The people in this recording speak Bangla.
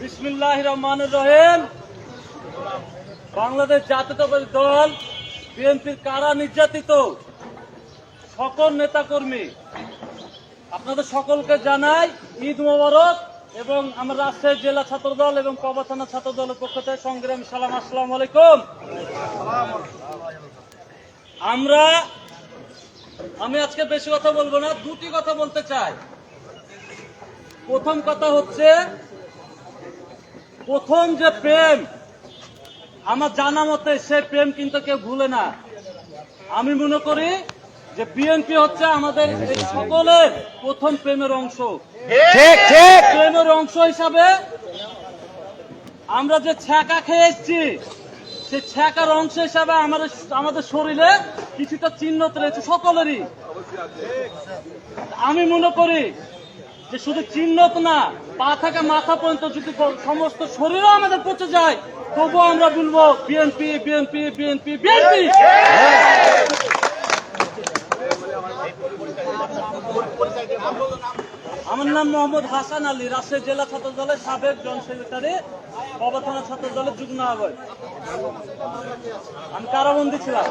বিসমিল্লাহ রহমান রহিম। বাংলাদেশ জাতীয়তাবাদী দল, বিএনপির কারা নির্যাতিত? সকল নেতাকর্মী, আপনাদের সকলকে জানাই ঈদ মোবারক এবং আমার রাজশাহী জেলা ছাত্র দল এবং কবা থানা ছাত্র দলের পক্ষ থেকে সংগ্রাম সালাম, আসসালাম আলাইকুম। আমরা আমি আজকে বেশি কথা বলব না দুটি কথা বলতে চাই। প্রথম কথা হচ্ছে প্রথম যে প্রেম আমার জানা মতে সে প্রেম কিন্তু কেউ ভুলে না। আমি মনে করি যে বিএনপি হচ্ছে আমাদের এই সকলের প্রথম প্রেমের অংশ। প্রেমের অংশ হিসাবে আমরা যে ছ্যাঁকা খেয়ে এসছি সেই ছ্যাঁকার অংশ হিসাবে আমাদের আমাদের শরীরে কিছুটা চিহ্নত রয়েছে, সকলেরই। আমি মনে করি যে শুধু চিহ্নত না, পা থেকে মাথা পর্যন্ত যদি সমস্ত শরীরও আমাদের পচে যায়, তবুও আমরা বলব বিএনপি বিএনপি বিএনপি বিএনপি! আমার নাম মোহাম্মদ হাসান আলী, রাজশাহী জেলা ছাত্র দলের সাবেক জন সেক্রেটারি থানা ছাত্র দলের যুগ্ম আহ্বায়ক। আমি কারাবন্দী ছিলাম।